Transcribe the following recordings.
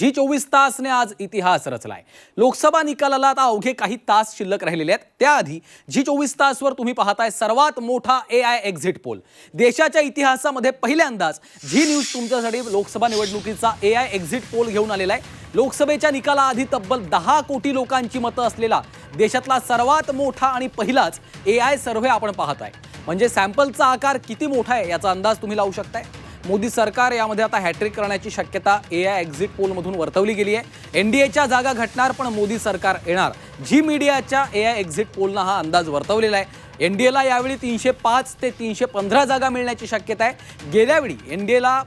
जी चोवीस तासने आज इतिहास रचलाय. लोकसभा निकालाला आता अवघे काही तास शिल्लक राहिलेले आहेत. त्याआधी जी चोवीस तासवर तुम्ही पाहताय सर्वात मोठा ए आय एक्झिट पोल देशाच्या इतिहासामध्ये पहिल्यांदाच झी न्यूज तुमच्यासाठी लोकसभा निवडणुकीचा ए आय एक्झिट पोल घेऊन आलेला आहे. लोकसभेच्या निकालाआधी तब्बल दहा कोटी लोकांची मतं असलेला देशातला सर्वात मोठा आणि पहिलाच ए आय सर्व्हे आपण पाहत आहे म्हणजे सॅम्पलचा आकार किती मोठा आहे याचा अंदाज तुम्ही लावू शकताय? मोदी सरकार यामध्ये आता हॅट्रिक करण्याची शक्यता ए आय एक्झिट पोलमधून वर्तवली गेली आहे. एनडीएच्या जागा घटणार पण मोदी सरकार येणार. झी मीडियाच्या ए आय एक्झिट पोलनं हा अंदाज वर्तवलेला आहे. एन डी एला यावेळी तीनशे पाच ते तीनशे पंधरा जागा मिळण्याची शक्यता आहे. गेल्यावेळी एन डी एला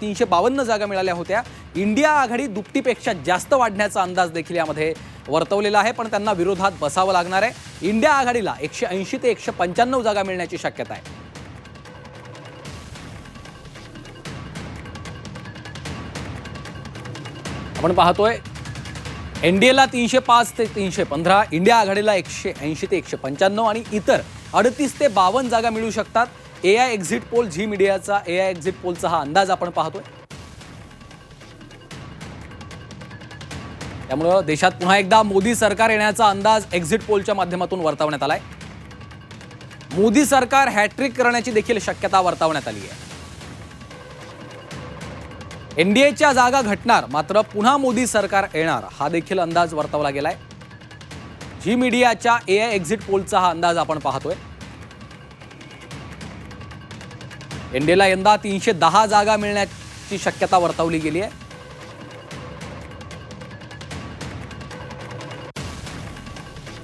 तीनशे बावन्न जागा मिळाल्या होत्या. इंडिया आघाडी दुपटीपेक्षा जास्त वाढण्याचा अंदाज देखील यामध्ये वर्तवलेला आहे पण त्यांना विरोधात बसावं लागणार आहे. इंडिया आघाडीला एकशे ऐंशी ते एकशे पंच्याण्णव जागा मिळण्याची शक्यता आहे. आपण पाहतोय एनडीएला तीनशे पाच ते तीनशे पंधरा इंडिया आघाडीला एकशे ऐंशी ते एकशे पंच्याण्णव आणि इतर अडतीस ते बावन्न जागा मिळू शकतात. A I exit poll Zee मीडियाचा ए आय एक्झिट पोलचा हा अंदाज आपण पाहतोय. त्यामुळं देशात पुन्हा एकदा मोदी सरकार येण्याचा अंदाज एक्झिट पोलच्या माध्यमातून वर्तवण्यात आलाय. मोदी सरकार हॅट्रिक करण्याची देखील शक्यता वर्तवण्यात आली आहे. एनडीएच्या जागा घटणार मात्र पुन्हा मोदी सरकार येणार हा देखील अंदाज वर्तवला गेलाय. झी मीडियाच्या ए आय एक्झिट पोलचा हा अंदाज आपण पाहतोय. एनडीएला यंदा तीनशे दहा जागा मिळण्याची शक्यता वर्तवली गेली आहे.